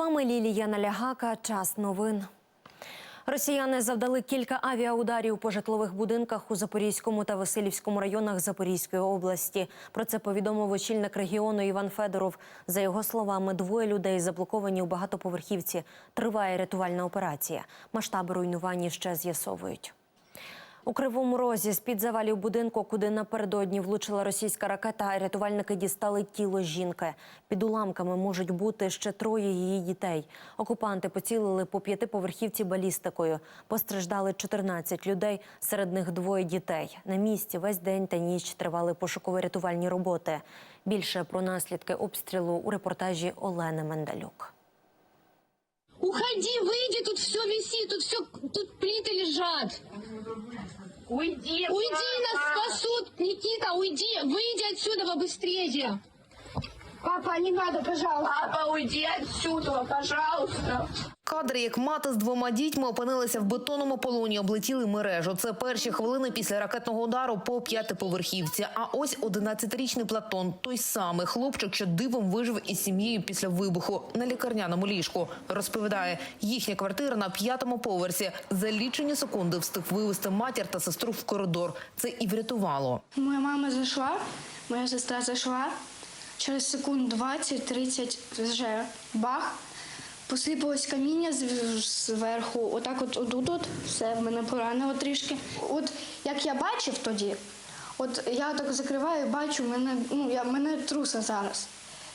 вами Лілія Налягака. Час новин. Росіяни завдали кілька авіаударів по житлових будинках у Запорізькому та Васильівському районах Запорізької області. Про це повідомив очільник регіону Іван Федоров. За його словами, двоє людей заблоковані у багатоповерхівці. Триває рятувальна операція. Масштаби руйнування ще з'ясовують. У кривому розі з під завалів будинку, куди напередодні влучила російська ракета, рятувальники дістали тіло жінки. Під уламками можуть бути ще троє її дітей. Окупанти поцілили по п'ятиповерхівці балістикою. Постраждали 14 людей, серед них двоє дітей. На місці весь день та ніч тривали пошуково-рятувальні роботи. Більше про наслідки обстрілу у репортажі Олени Мендалюк. Уходи, выйди, тут все висит, тут все, тут плиты лежат. Уйди, Уйди, нас спасут, Никита, уйди, выйди отсюда побыстрее. Папа, не надо, пожалуйста. Папа, уйди отсюда, пожалуйста. Кадри, як мати з двома дітьми опинилися в бетонному полоні, облетіли мережу. Це перші хвилини після ракетного удару по п'ятиповерхівці. А ось 11-річний Платон, той самий хлопчик, що дивом вижив із сім'єю після вибуху на лікарняному ліжку. Розповідає, їхня квартира на п'ятому поверсі. За лічені секунди встиг вивести матір та сестру в коридор. Це і врятувало. Моя мама зайшла, моя сестра зайшла. Через секунд 20-30 вже бах. Посипалось каміння зверху, отак от отут от, все в мене поранило трішки. От як я бачив тоді, от я так закриваю, бачу, мене, ну, я, мене труса зараз,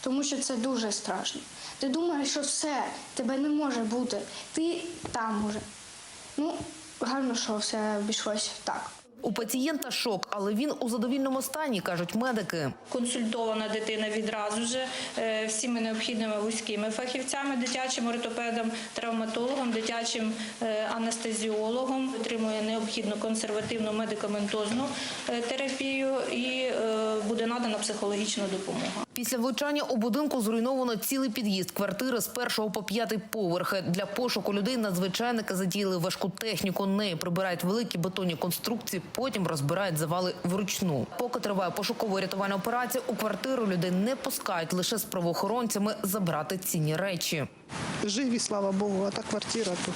тому що це дуже страшно. Ти думаєш, що все, тебе не може бути, ти там уже. Ну, гарно, що все обійшлось так. У пацієнта шок, але він у задовільному стані, кажуть медики. Консультована дитина відразу ж е, всіми необхідними вузькими фахівцями, дитячим ортопедом, травматологом, дитячим е, анестезіологом, отримує необхідну консервативну медикаментозну е, терапію і буде надана психологічна допомога. Після влучання у будинку зруйновано цілий під'їзд квартири з першого по п'ятий поверхи. Для пошуку людей надзвичайники задіяли важку техніку. Нею прибирають великі бетонні конструкції, потім розбирають завали вручну. Поки триває пошуково-рятувальна операція, у квартиру людей не пускають лише з правоохоронцями забрати цінні речі. Живі, слава Богу, а та квартира тут.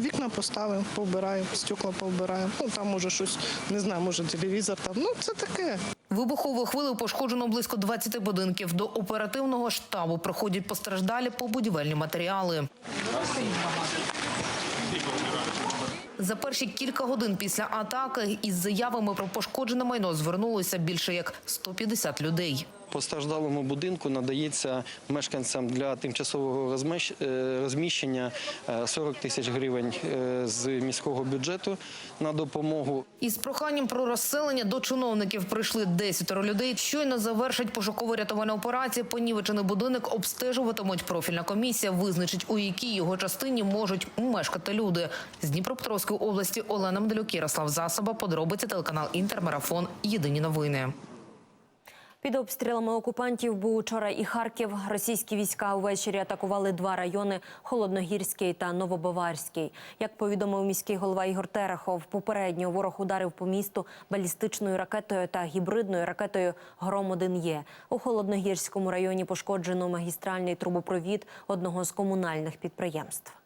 Вікна поставимо, повбираємо, стекла повбираємо. Ну там може щось, не знаю, може телевізор там. Ну це таке. Вибуховою хвилею пошкоджено близько 20 будинків. До оперативного штабу приходять постраждалі по будівельні матеріали. За перші кілька годин після атаки із заявами про пошкоджене майно звернулося більше як 150 людей. Постраждалому будинку надається мешканцям для тимчасового е, розміщення е, 40 тисяч гривень е, з міського бюджету на допомогу. Із проханням про розселення до чиновників прийшли 10 людей. Щойно завершать пошуково-рятувальну операцію. Понівечений будинок обстежуватимуть. Профільна комісія визначить, у якій його частині можуть мешкати люди. З Дніпропетровської області Олена Мделюк, Ярослав Засоба. Подробиці телеканал Інтермарафон. Єдині новини. Під обстрілами окупантів був учора і Харків. Російські війська увечері атакували два райони Холодногірський та Новобаварський. Як повідомив міський голова Ігор Терехов, попередньо ворог ударив по місту балістичною ракетою та гібридною ракетою Гром 1 є у Холодногірському районі. Пошкоджено магістральний трубопровід одного з комунальних підприємств.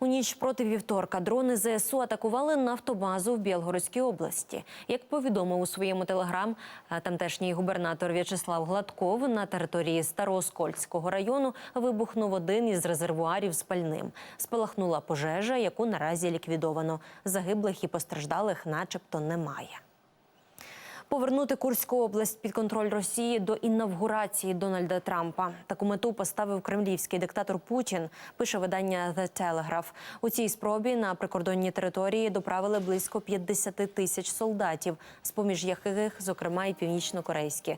У ніч проти вівторка дрони ЗСУ атакували нафтобазу в Білгородській області. Як повідомив у своєму телеграм е, тамтешній губернатор В'ячеслав Гладков, на території Старооскольського району вибухнув один із резервуарів з пальним. Спалахнула пожежа, яку наразі ліквідовано. Загиблих і постраждалих, начебто, немає. Повернути Курську область під контроль Росії до інавгурації Дональда Трампа. Таку мету поставив кремлівський диктатор Путін. Пише видання The Telegraph. У цій спробі на прикордонні території доправили близько 50 тисяч солдатів, з поміж яких, зокрема, і північнокорейські.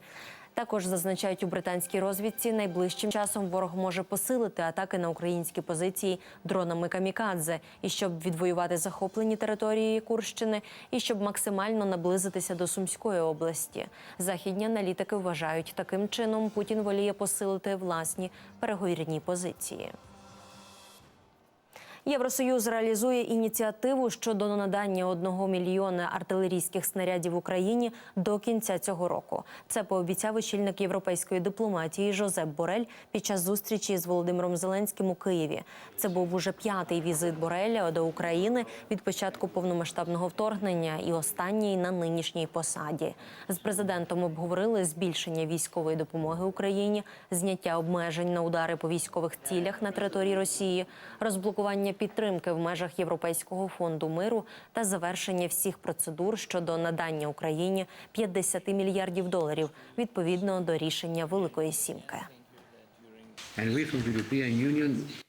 Також зазначають у британській розвідці, найближчим часом ворог може посилити атаки на українські позиції дронами камікадзе, і щоб відвоювати захоплені території Курщини, і щоб максимально наблизитися до Сумської області. Західні аналітики вважають, таким чином Путін воліє посилити власні переговірні позиції. Євросоюз реалізує ініціативу щодо надання одного мільйона артилерійських снарядів Україні до кінця цього року. Це пообіцяв очільник європейської дипломатії Жозеп Борель під час зустрічі з Володимиром Зеленським у Києві. Це був уже п'ятий візит Бореля до України від початку повномасштабного вторгнення і останній на нинішній посаді. З президентом обговорили збільшення військової допомоги Україні, зняття обмежень на удари по військових цілях на території Росії, розблокування підтримки в межах Європейського фонду миру та завершення всіх процедур щодо надання Україні 50 мільярдів доларів відповідно до рішення Великої Сімки.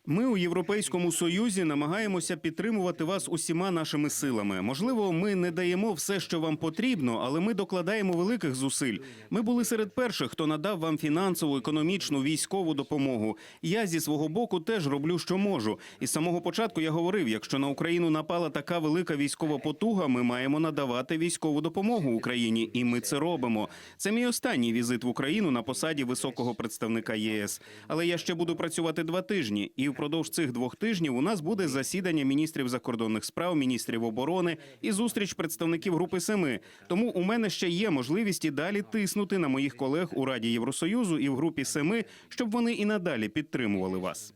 Ми у Європейському Союзі намагаємося підтримувати вас усіма нашими силами. Можливо, ми не даємо все, що вам потрібно, але ми докладаємо великих зусиль. Ми були серед перших, хто надав вам фінансову, економічну, військову допомогу. Я зі свого боку теж роблю, що можу. І з самого початку я говорив: якщо на Україну напала така велика військова потуга, ми маємо надавати військову допомогу Україні, і ми це робимо. Це мій останній візит в Україну на посаді високого представника ЄС. Але я ще буду працювати два тижні, і впродовж цих двох тижнів у нас буде засідання міністрів закордонних справ, міністрів оборони і зустріч представників групи Семи. Тому у мене ще є можливість і далі тиснути на моїх колег у Раді Євросоюзу і в групі Семи, щоб вони і надалі підтримували вас.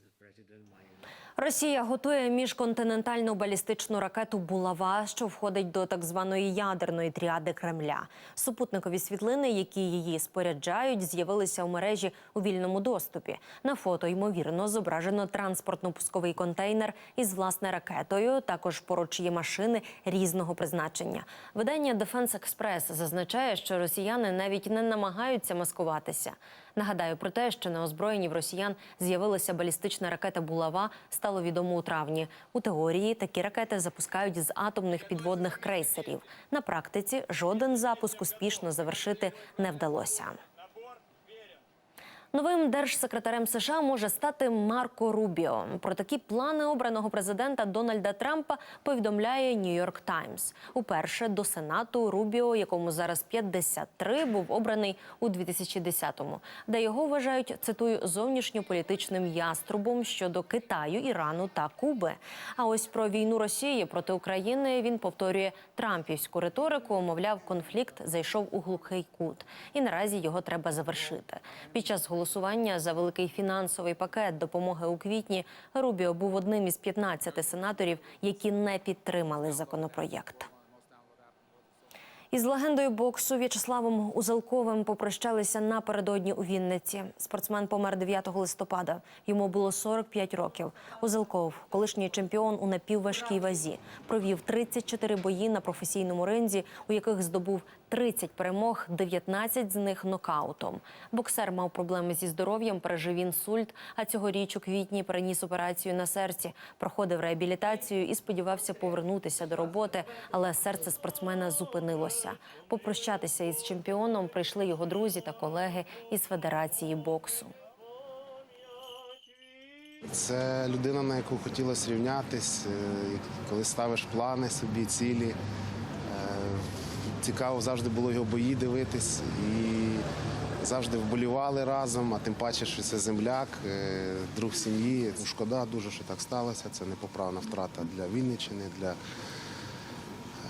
Росія готує міжконтинентальну балістичну ракету Булава, що входить до так званої ядерної тріади Кремля. Супутникові світлини, які її споряджають, з'явилися у мережі у вільному доступі. На фото ймовірно зображено транспортно-пусковий контейнер із власне ракетою. Також поруч є машини різного призначення. Видання Defense Express зазначає, що росіяни навіть не намагаються маскуватися. Нагадаю про те, що на озброєнні в росіян з'явилася балістична ракета Булава, стало відомо у травні. У теорії такі ракети запускають з атомних підводних крейсерів. На практиці жоден запуск успішно завершити не вдалося. Новим держсекретарем США може стати Марко Рубіо. Про такі плани обраного президента Дональда Трампа повідомляє Нью-Йорк Таймс. Уперше до Сенату Рубіо, якому зараз 53, був обраний у 2010-му, де його вважають цитую зовнішньополітичним яструбом щодо Китаю, Ірану та Куби. А ось про війну Росії проти України він повторює трампівську риторику. Мовляв, конфлікт зайшов у глухий кут, і наразі його треба завершити. Під час голосування за великий фінансовий пакет допомоги у квітні Рубіо був одним із 15 сенаторів, які не підтримали законопроєкт. Із легендою боксу В'ячеславом Узелковим попрощалися напередодні у Вінниці. Спортсмен помер 9 листопада. Йому було 45 років. Узелков, колишній чемпіон у напівважкій вазі, провів 34 бої на професійному ринзі, у яких здобув 30 перемог, 19 з них нокаутом. Боксер мав проблеми зі здоров'ям, пережив інсульт. А цьогоріч у квітні переніс операцію на серці, проходив реабілітацію і сподівався повернутися до роботи, але серце спортсмена зупинилося. Попрощатися із чемпіоном прийшли його друзі та колеги із федерації боксу. Це людина, на яку хотілося рівнятись, е, коли ставиш плани собі, цілі. Цікаво завжди було його бої дивитись і завжди вболівали разом, а тим паче, що це земляк, е, друг сім'ї. Шкода дуже, що так сталося. Це непоправна втрата для Вінниччини, для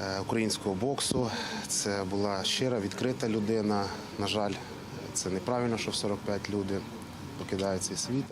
е, українського боксу. Це була щира, відкрита людина. На жаль, це неправильно, що в 45 люди покидають цей світ.